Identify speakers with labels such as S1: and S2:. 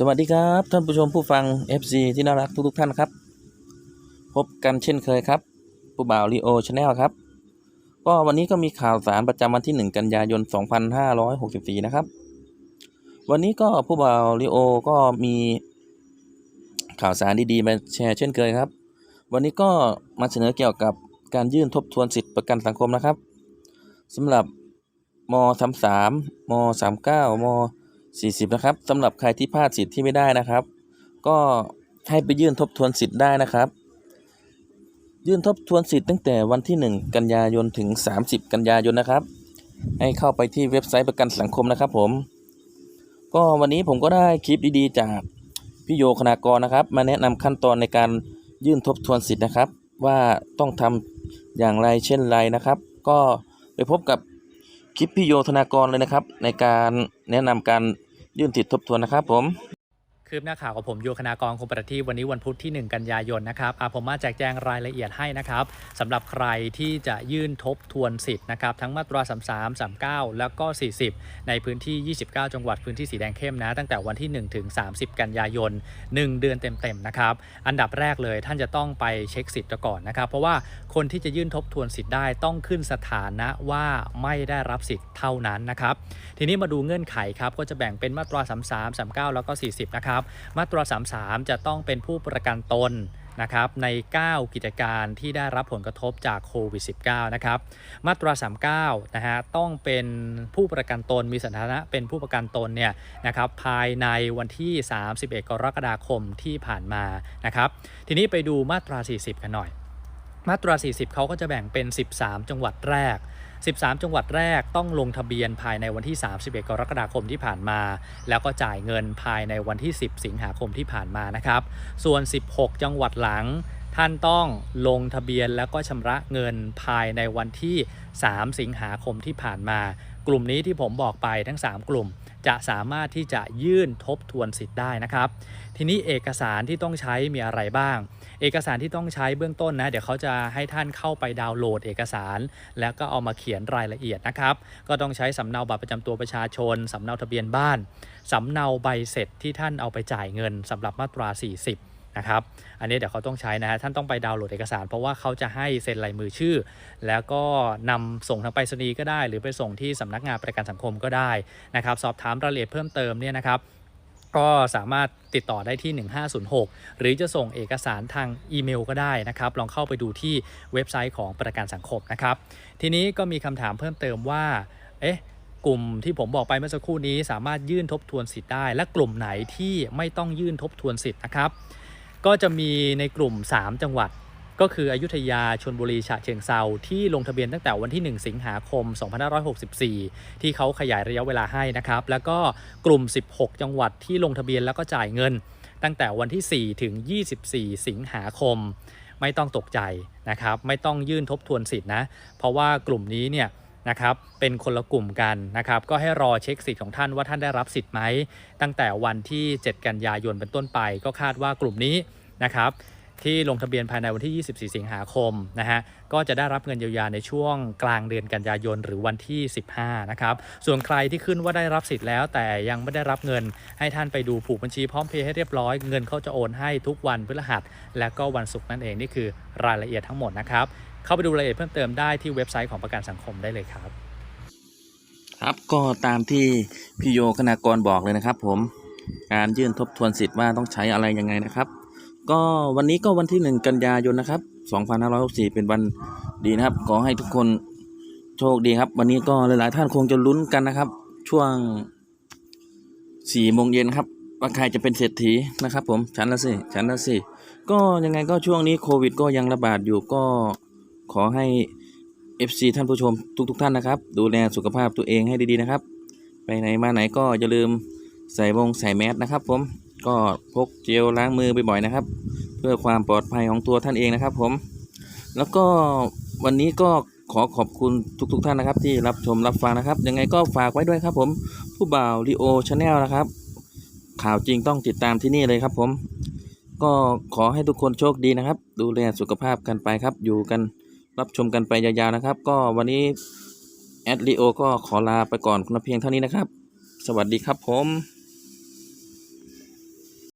S1: สวัสดีครับท่านผู้ชมผู้ฟัง FC ที่น่ารักทุกๆท่านครับ พบกันเช่นเคยครับ ผู้บ่าวลีโอชาแนลครับ ก็วันนี้ก็มีข่าวสารประจำวันที่ 1 กันยายน 2564 นะครับ วันนี้ก็ผู้บ่าวลีโอก็มีข่าวสารดีๆมาแชร์เช่นเคยครับ วันนี้ก็มาเสนอเกี่ยวกับการยื่นทบทวนสิทธิประกันสังคมนะครับสำหรับม 33ม 39ม 40 นะครับสำหรับใครที่พลาดสิทธิ์ที่ไม่ได้นะครับ ก็ให้ไปยื่นทบทวนสิทธิ์ได้นะครับ ยื่นทบทวนสิทธิ์ตั้งแต่วันที่ 1 กันยายนถึง 30 กันยายนนะครับ ให้เข้าไปที่เว็บไซต์ประกันสังคมนะครับผม ก็วันนี้ผมก็ได้คลิปดีๆ จากพี่โยคณากรนะครับ มาแนะนำขั้นตอนในการยื่นทบทวนสิทธิ์นะครับ ว่าต้องทำอย่างไรเช่นไรนะครับ ก็ไปพบกับคลิปพี่โยธนากรเลยนะครับ ในการแนะนำการ ยื่นสิทธิทบทวนนะครับผม
S2: คืบหน้าข่าวกับผมโยคณากรคงประทีปวันนี้วันพุธที่ 1 กันยายนนะครับอะผมมาแจกแจงรายละเอียดให้นะครับสำหรับใครที่จะยื่นทบทวนสิทธิ์นะครับทั้งมาตรา 33 39 แล้วก็ 40 ในพื้นที่ 29 จังหวัดพื้นที่สีแดงเข้มนะ ตั้งแต่วันที่ 1 ถึง 30 กันยายน 1 เดือนเต็มๆนะครับอันดับแรกเลยท่านจะต้องไปเช็คสิทธิ์ก่อนนะครับ เพราะว่าคนที่จะยื่นทบทวนสิทธิ์ได้ต้องขึ้นสถานะว่าไม่ได้รับสิทธิ์เท่านั้นนะครับทีนี้มาดูเงื่อนไขครับก็จะแบ่งเป็นมาตรา 33 39 แล้วก็ 40 นะครับมาตรา 33 จะต้องเป็นผู้ประกันตนนะครับใน 9 กิจการที่ได้รับผลกระทบจากโควิด -19 นะครับมาตรา 39 นะฮะต้องเป็นผู้ประกันตนมีสถานะเป็นผู้ประกันตนเนี่ยนะครับภายในวันที่ 31 กรกฎาคมที่ผ่านมานะครับทีนี้ไปดูมาตรา 40 กันหน่อย มาตรา 40 เขาก็จะแบ่งเป็น 13 จังหวัดแรก 13 จังหวัดแรกต้องลงทะเบียนภายในวันที่ 31 กรกฎาคมที่ผ่านมา แล้วก็จ่ายเงินภายในวันที่ 10 สิงหาคมที่ผ่านมานะครับ ส่วน 16 จังหวัดหลังท่านต้องลงทะเบียนแล้วก็ชำระเงินภายในวันที่ 3 สิงหาคมที่ผ่านมา กลุ่มนี้ที่ผมบอกไปทั้ง 3 กลุ่ม จะสามารถที่จะยื่นทบทวนสิทธิ์ได้นะครับ ทีนี้เอกสารที่ต้องใช้มีอะไรบ้าง เอกสารที่ต้องใช้เบื้องต้นนะเดี๋ยวเขาจะให้ท่านเข้าไปดาวน์โหลดเอกสาร แล้วก็เอามาเขียนรายละเอียดนะครับ ก็ต้องใช้สำเนาบัตรประจำตัวประชาชนสำเนาทะเบียนบ้านสำเนาใบเสร็จที่ท่านเอาไปจ่ายเงินสำหรับมาตรา 40 นะครับ อันนี้เดี๋ยวเขาต้องใช้นะฮะท่านต้องไปดาวน์โหลดเอกสาร เพราะว่าเขาจะให้เซ็นลายมือชื่อ แล้วก็นำส่งทางไปรษณีย์ก็ได้ หรือไปส่งที่สำนักงานประกันสังคมก็ได้นะครับสอบถามรายละเอียดเพิ่มเติมเนี่ยนะครับก็สามารถติดต่อได้ที่ 1506 หรือจะส่งเอกสารทางอีเมลก็ได้นะครับ ลองเข้าไปดูที่เว็บไซต์ของประกันสังคมนะครับ ทีนี้ก็มีคำถามเพิ่มเติมว่า เอ๊ะ กลุ่มที่ผมบอกไปเมื่อสักครู่นี้สามารถยื่นทบทวนสิทธิ์ได้ และกลุ่มไหนที่ไม่ต้องยื่นทบทวนสิทธิ์นะครับ ก็จะมีในกลุ่ม 3 จังหวัด ก็คืออยุธยาชนบุรีฉะเชิงเซาที่ลงทะเบียนตั้งแต่วันที่ 1 สิงหาคม 2564 ที่เขาขยายระยะเวลาให้นะครับ แล้วก็กลุ่ม 16 จังหวัดที่ลงทะเบียนแล้วก็จ่ายเงิน ตั้งแต่วันที่ 4 ถึง 24 สิงหาคม ไม่ต้องตกใจนะครับ ไม่ต้องยื่นทบทวนสิทธินะ เพราะว่ากลุ่มนี้เนี่ยนะครับเป็นคนละกลุ่มกันนะครับ ก็ให้รอเช็คสิทธิ์ของท่านว่าท่านได้รับสิทธิ์ไหม ตั้งแต่วันที่ 7 กันยายนเป็นต้นไป ก็คาดว่ากลุ่มนี้ นะครับที่ลงทะเบียนภายในวันที่ 24 สิงหาคมนะฮะ ก็จะได้รับเงินเยียวยาในช่วงกลางเดือนกันยายนหรือวันที่ 15 นะครับ ส่วนใครที่ขึ้นว่าได้รับสิทธิ์แล้ว แต่ยังไม่ได้รับเงินให้ท่านไปดูผูกบัญชีพร้อมเพย์ให้เรียบร้อย เงินเขาจะโอนให้ทุกวันพฤหัส และก็วันศุกร์นั่นเองนี่คือรายละเอียดทั้งหมดนะครับ เข้าไปดูรายละเอียดเพิ่มเติมได้ที่เว็บไซต์ของประกันสังคมได้เลยครับ
S1: ครับก็ตามที่พี่โยคณากรบอกเลยนะครับ ผม การยื่นทบทวนสิทธิ์ว่าต้องใช้อะไรยังไงนะครับ ก็วันนี้ก็วันที่ 1 กันยายนนะครับ2564 เป็นวันดีนะครับ ขอให้ทุกคนโชคดีครับ วันนี้ก็หลาย ๆ ท่านคงจะลุ้นกันนะครับ ช่วง4โมงเย็นครับว่าใครจะเป็นเศรษฐีนะครับ ผมฉันละสิฉันละสิก็ยังไงก็ช่วงนี้โควิด ก็ยังระบาดอยู่ก็ขอให้ FC ท่านผู้ชมทุกๆทท่านนะครับ ดูแลสุขภาพตัวเองให้ดี ๆ นะครับ ไปไหนมาไหนก็อย่าลืมใส่วงใส่แมสนะครับผม ก็พกเจลล้างมือบ่อยๆนะครับ เพื่อความปลอดภัยของตัวท่านเองนะครับ ผม แล้วก็วันนี้ก็ขอขอบคุณทุกๆทท่านนะครับ ที่รับชมรับฟังนะครับ ยังไงก็ฝากไว้ด้วยครับ ผมผู้บ่าวลีโอชาแนลนะครับ ข่าวจริงต้องติดตามที่นี่เลยครับ ผม ก็ขอให้ทุกคนโชคดีนะครับ ดูแลสุขภาพกันไปครับ อยู่กันรับชมกันไปยาวๆนะครับ ก็วันนี้แอดลีโอก็ขอลาไปก่อนเพียงเท่านี้นะครับ สวัสดีครับผม